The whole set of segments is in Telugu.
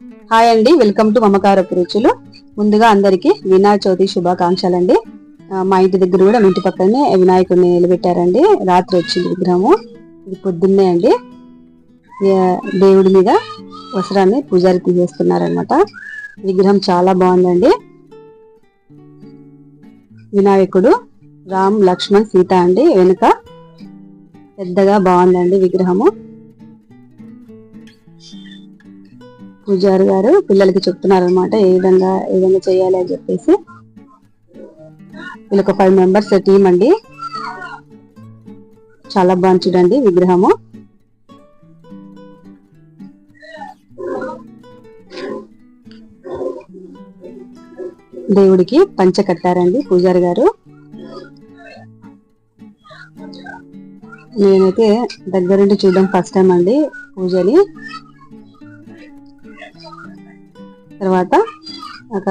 హాయ్ అండి వెల్కమ్ టు మమకారపు రుచులు ముందుగా అందరికీ వినాయక చవితి శుభాకాంక్షలు అండి మా ఇంటి దగ్గర కూడా ఇంటి పక్కనే వినాయకుడిని నిలబెట్టారండి. రాత్రి వచ్చింది విగ్రహము. ఇది పొద్దున్నే అండి. దేవుడి మీద వసరాన్ని పూజారి తీసేస్తున్నారనమాట విగ్రహం చాలా బాగుందండి. వినాయకుడు రామ్ లక్ష్మణ్ సీత అండి. వెనుక పెద్దగా బాగుందండి విగ్రహము. పూజారి గారు పిల్లలకి చెప్తున్నారు అనమాట ఏ విధంగా ఏ విధంగా చేయాలి అని చెప్పేసి. వీళ్ళకి ఫైవ్ మెంబర్స్ టీం అండి. చాలా బాగుంది చూడండి విగ్రహము. దేవుడికి పంచ కట్టారండి పూజారి గారు. నేనైతే దగ్గరుండి చూడడం ఫస్ట్ టైం అండి పూజని. తర్వాత ఒక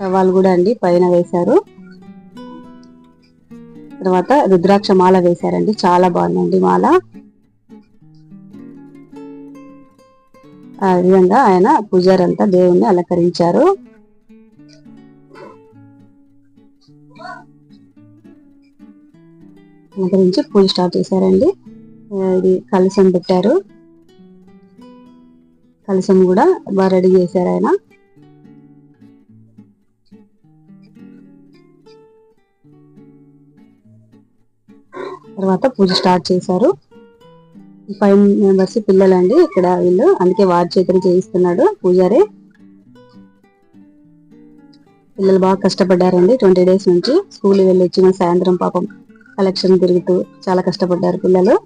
టవాల్ కూడా అండి పైన వేశారు. తర్వాత రుద్రాక్ష మాల వేశారండి చాలా బాగుందండి మాల. ఆ విధంగా ఆయన పూజారంతా దేవుణ్ణి అలంకరించారు. అలంకరించి పూజ స్టార్ట్ చేశారండి. ఇది కలశం పెట్టారు. కలశం కూడా బాగా రెడీ చేశారు ఆయన. తర్వాత పూజ స్టార్ట్ చేశారు. ఫైవ్ మెంబర్స్ పిల్లలండి ఇక్కడ వీళ్ళు. అందుకే వారి చేతులు చేయిస్తున్నాడు పూజారి. పిల్లలు బాగా కష్టపడ్డారండి. ట్వంటీ డేస్ నుంచి స్కూల్ వెళ్ళి వచ్చిన సాయంత్రం పాపం కలెక్షన్ తిరుగుతూ చాలా కష్టపడ్డారు పిల్లలు.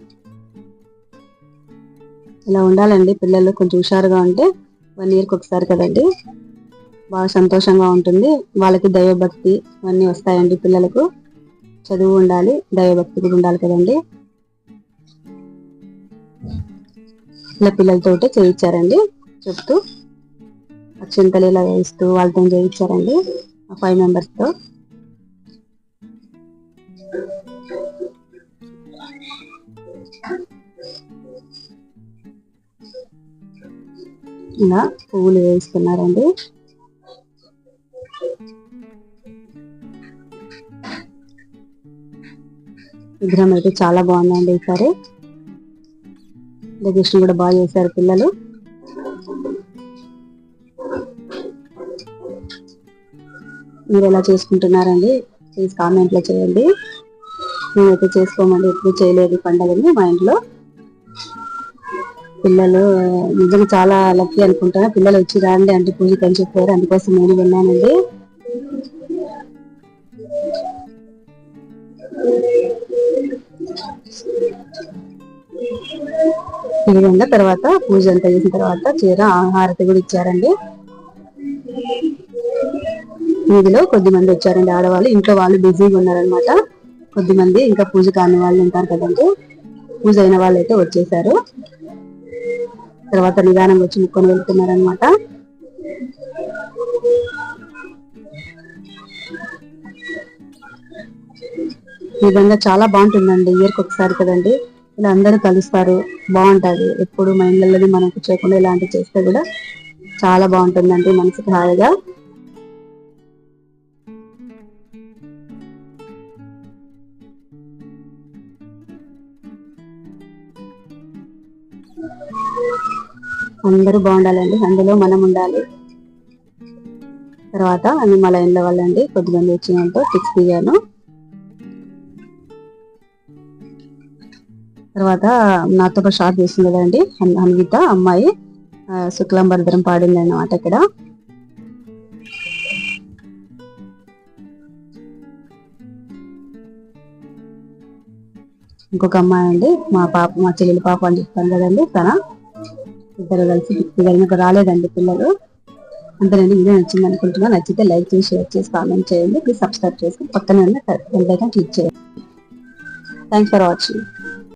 ఇలా ఉండాలండి. పిల్లలు కొంచెం హుషారుగా ఉంటే వన్ ఇయర్కి ఒకసారి కదండి. బాగా సంతోషంగా ఉంటుంది. వాళ్ళకి దైవభక్తి అన్నీ వస్తాయండి పిల్లలకు. చదువు ఉండాలి దైవభక్తి కూడా ఉండాలి కదండి. ఇలా పిల్లలతోటి చేయించారండి చెప్తూ అక్షంతలు ఇలా వేయిస్తూ వాళ్ళతో చేయించారండి ఫైవ్ మెంబర్స్తో. ఇలా పువ్వులు వేయిస్తున్నారండి. విగ్రహం అయితే చాలా బాగుందండి ఈసారి. డెకరేషన్ కూడా బాగా చేశారు పిల్లలు. మీరు ఎలా చేసుకుంటున్నారండి? ప్లీజ్ కామెంట్లో చేయండి. మేమైతే చేసుకోమండి ఎప్పుడు చేయలేదు పండగని మా ఇంట్లో. పిల్లలు నిజంగా చాలా లక్కీ అనుకుంటాను పిల్లలు వచ్చి రాండి అంటే పూజకి అని చెప్పారు అందుకోసం నేను విన్నానండి విధంగా తర్వాత పూజ అంతా చేసిన తర్వాత చీర హారతి కూడా ఇచ్చారండి. వీధిలో కొద్ది మంది వచ్చారండి ఆడవాళ్ళు. ఇంట్లో వాళ్ళు బిజీగా ఉన్నారనమాట కొద్ది మంది ఇంకా పూజ కాని వాళ్ళు ఉంటారు కదండి. పూజ అయిన వాళ్ళు అయితే వచ్చేసారు. తర్వాత నిదానం వచ్చి ముక్కొని వెళ్తున్నారనమాట ఈ విధంగా చాలా బాగుంటుందండి. ఇయర్కి ఒకసారి కదండి. ఇలా అందరూ కలుస్తారు బాగుంటది. ఎప్పుడు మా ఇళ్ళలోనే మనకు చేయకుండా ఇలాంటివి చేస్తే కూడా చాలా బాగుంటుందండి మనసుకి హాయిగా. అందరూ బాగుండాలండి అందులో మనం ఉండాలి. తర్వాత అన్ని మా లైన్లో వాళ్ళండి కొద్దిమంది వచ్చినంతో పిక్స్ దిగాను తర్వాత నాతో ఒక షార్ట్ చేసింది కదండి అన్విత అమ్మాయి. శుక్లాంబరధరం పాడింది అన్నమాట ఇక్కడ. ఇంకొక అమ్మాయి అండి మా పాప మా చెల్లెలి పాప అని చెప్తాను కదండి తన. ఇద్దరు కలిసి పిల్లలు రాలేదండి పిల్లలు. అంతేనండి వీడియో నచ్చింది అనుకుంటున్నా నచ్చితే లైక్ చేసి షేర్ చేసి కామెంట్ చేయండి. ప్లీజ్ సబ్స్క్రైబ్ చేసి పక్కన ఉన్న క్లిక్ చేయండి. Thanks for watching